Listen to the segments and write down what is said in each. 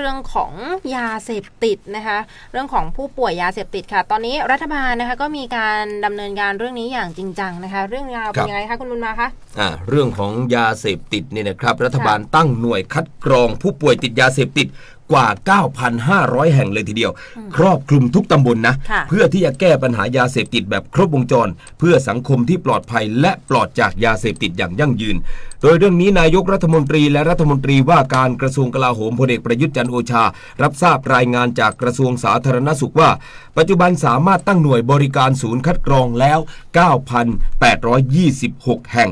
เรื่องของยาเสพติดนะคะเรื่องของผู้ป่วยยาเสพติดค่ะ ตอนนี้รัฐบาลนะคะก็มีการดำเนินการเรื่องนี้อย่างจริงจังนะคะเรื่องราวเป็นยังไงคะคุณบุญมาคะอ่าเรื่องของยาเสพติดเนี่ยนะครับรัฐบาลตั้งหน่วยคัดกรองผู้ป่วยติดยาเสพติด กว่า 9,500 แห่งเลยทีเดียว ครอบคลุมทุกตำบลนะ ค่ะเพื่อที่จะแก้ปัญหายาเสพติดแบบครบวงจร เพื่อสังคมที่ปลอดภัยและปลอดจากยาเสพติดอย่างยั่งยืน โดยเรื่องนี้นายกรัฐมนตรีและรัฐมนตรีว่าการกระทรวงกลาโหมพลเอกประยุทธ์จันทร์โอชา รับทราบรายงานจากกระทรวงสาธารณสุขว่า ปัจจุบันสามารถตั้งหน่วยบริการศูนย์คัดกรองแล้ว 9,826 แห่ง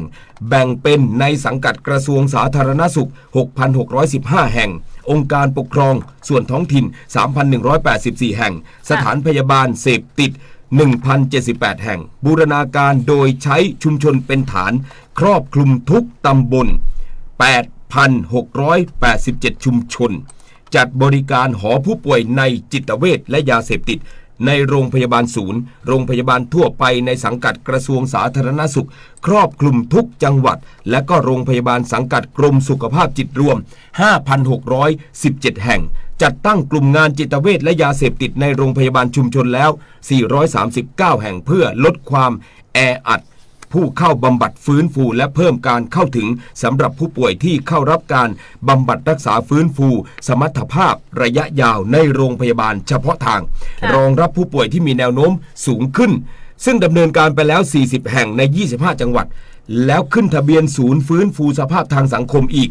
แบ่งเป็นในสังกัดกระทรวงสาธารณสุข 6,615 แห่ง องค์การปกครองส่วนท้องถิ่น 3,184 แห่ง สถานพยาบาลเสพติด 1,078 แห่ง บูรณาการโดยใช้ชุมชนเป็นฐาน ครอบคลุมทุกตำบล 8,687 ชุมชน จัดบริการหอผู้ป่วยในจิตเวชและยาเสพติด ในโรงพยาบาลศูนย์ โรงพยาบาลทั่วไปในสังกัดกระทรวงสาธารณสุข ครอบคลุมทุกจังหวัด และก็โรงพยาบาลสังกัดกรมสุขภาพจิตรวม 5,617 แห่ง จัดตั้งกลุ่มงานจิตเวชและยาเสพติดในโรงพยาบาลชุมชนแล้ว 439 แห่งเพื่อลดความแออัด ผู้เข้าบำบัดฟื้นฟู และเพิ่มการเข้าถึงสำหรับผู้ป่วยที่เข้ารับการบำบัดรักษาฟื้นฟู สมรรถภาพระยะยาวในโรงพยาบาลเฉพาะทางค่ะรองรับผู้ป่วยที่มีแนวโน้มสูงขึ้น ซึ่งดำเนินการไปแล้ว 40 แห่งใน 25 จังหวัด แล้วขึ้นทะเบียนศูนย์ฟื้นฟูสภาพทางสังคมอีก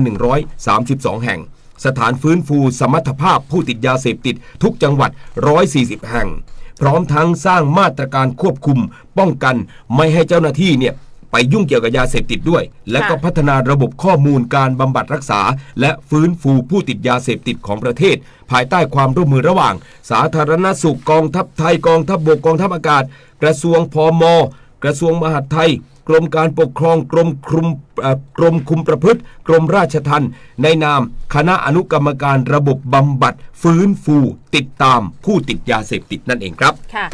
3,132 แห่ง สถานฟื้นฟู สมรรถภาพผู้ติดยาเสพติดทุกจังหวัด 140 แห่ง พร้อมทั้งสร้างมาตรการควบคุม ป้องกันไม่ให้เจ้าหน้าที่เนี่ยไปยุ่งเกี่ยวกับยาเสพติดด้วย และก็พัฒนาระบบข้อมูลการบำบัดรักษา และฟื้นฟูผู้ติดยาเสพติดของประเทศ ภายใต้ความร่วมมือระหว่าง สาธารณสุขกองทัพไทยกองทัพบบกกองทัพอากาศ กระทรวงพม กระทรวงมหาดไทย กรมการปกครองกรมคุมกรมคุมประพฤติ กรมราชทัณฑ์ในนาม คณะอนุกรรมการระบบบำบัด ฟื้นฟู ติดตามผู้ติดยาเสพติดนั่นเองครับ ค่ะ